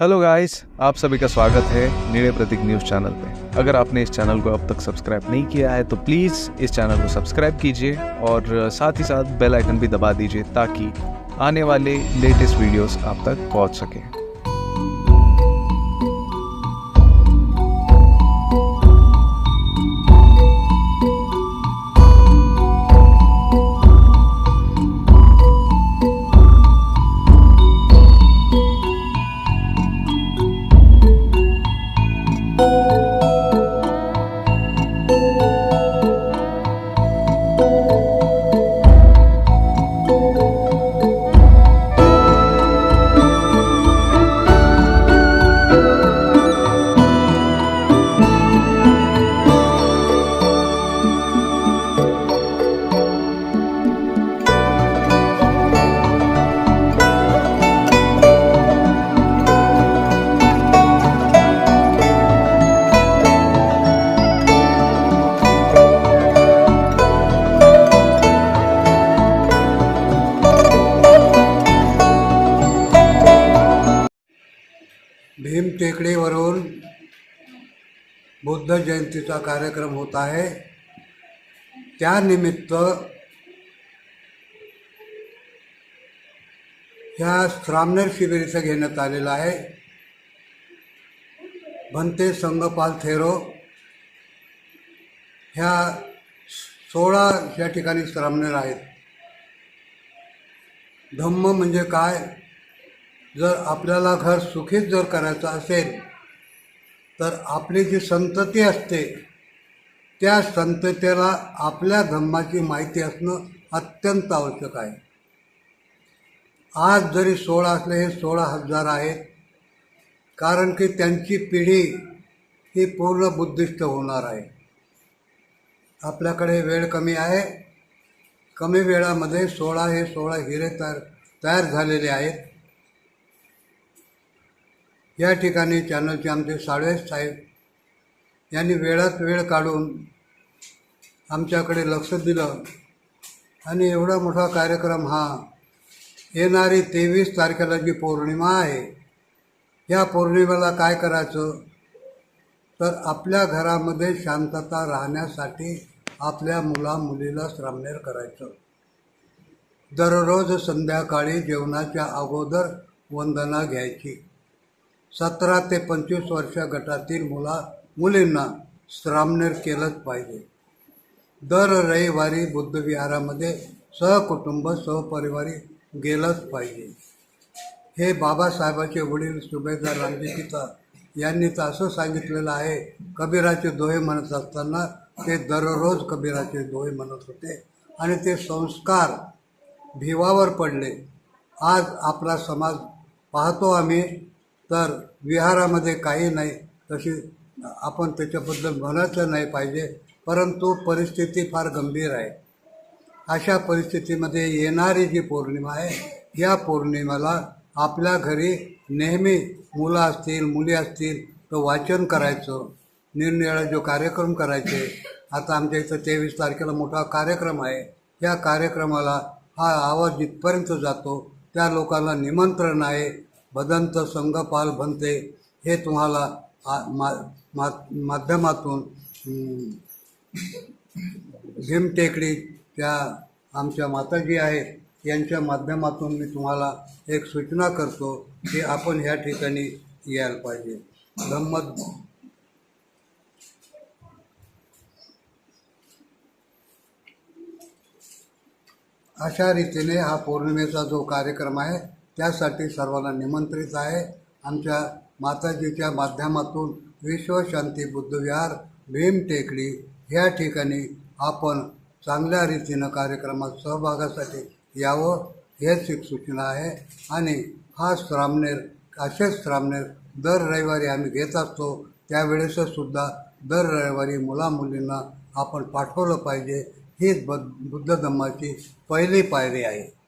Hello guys आप सभी का स्वागत है निर्णय प्रतीक न्यूज़ चैनल पे। अगर आपने इस चैनल को अब तक सब्सक्राइब नहीं किया है तो प्लीज़ इस चैनल को सब्सक्राइब कीजिए और साथ ही साथ बेल आइकन भी दबा दीजिए ताकि आने वाले लेटेस्ट वीडियोस आप तक पहुँच सकें। टेकडीवरून बुद्ध जयंतीचा कार्यक्रम होत आहे. त्यानिमित्त ह्या श्रामनेर शिबिर इथं घेण्यात आलेलं आहे. भंते संगपाल थेरो. ह्या सोळा या ठिकाणी श्रामनेर आहेत. धम्म म्हणजे काय? जर आपल्याला घर सुखीत जर करायचं असेल तर आपली जी संतती असते त्या संततेला आपल्या धम्माची माहिती असणं अत्यंत आवश्यक आहे. आज जरी सोळा असले हे सोळा हजार आहेत कारण की त्यांची पिढी ही पूर्ण बुद्धिस्ट होणार आहे. आपल्याकडे वेळ कमी आहे. कमी वेळामध्ये सोळा हे सोळा हिरे तयार तयार झालेले आहेत. या ठिकाणी चॅनलचे आमचे साळवेस साहेब यांनी वेळात वेळ काढून आमच्याकडे लक्ष दिलं. आणि एवढा मोठा कार्यक्रम हा येणारी तेवीस तारखेला जी पौर्णिमा आहे या पौर्णिमेला काय करायचं? तर आपल्या घरामध्ये शांतता राहण्यासाठी आपल्या मुला मुलीला श्रामनेर करायचं. दररोज संध्याकाळी जेवणाच्या अगोदर वंदना घ्यायची. सतरा ते पंचवीस वर्ष गटातील मुला मुलींना श्रामनेर केलंच पाहिजे. दर रविवारी बुद्धविहारामध्ये सहकुटुंब सहपरिवारी गेलंच पाहिजे. हे बाबासाहेबाचे वडील सुभेदार रामजी पिता यांनी तर असं सांगितलेलं आहे कबीराचे दोहे म्हणत असताना ते दररोज कबीराचे दोहे म्हणत होते आणि ते संस्कार भिवावर पडले. आज आपला समाज पाहतो आम्ही तर विहारामध्ये काही नाही तशी आपण त्याच्याबद्दल म्हणायचं नाही पाहिजे परंतु परिस्थिती फार गंभीर आहे. अशा परिस्थितीमध्ये येणारी जी पौर्णिमा आहे या पौर्णिमेला आपल्या घरी नेहमी मुलं असतील मुली असतील तर वाचन करायचं. निरनिराळे जो कार्यक्रम करायचे आता आमच्या इथं तेवीस तारखेला मोठा कार्यक्रम आहे. या कार्यक्रमाला हा आवाज जिथपर्यंत जातो त्या लोकांना निमंत्रण आहे. बदंत संघपाल बनते. हे तुम्हाला आ- मा मा माध्यमातून भीम टेकडी त्या आमच्या माताजी आहेत यांच्या माध्यमातून मी तुम्हाला एक सूचना करतो की आपण ह्या ठिकाणी यायला पाहिजे. गंमत. अशा रीतीने हा पौर्णिमेचा जो कार्यक्रम आहे त्यासाठी सर्वांना निमंत्रित आहे. आमच्या माताजीच्या माध्यमातून विश्वशांती बुद्धविहार भीम टेकडी ह्या ठिकाणी आपण चांगल्या रीतीनं कार्यक्रमात सहभागासाठी यावं हेच एक सूचना आहे. आणि हा श्रामनेर असेच श्रामनेर दर रविवारी आम्ही घेत असतो. त्यावेळेसच सुद्धा दर रविवारी मुलामुलींना आपण पाठवलं पाहिजे. हीच ब बुद्ध धम्माची पहिली पायरी आहे.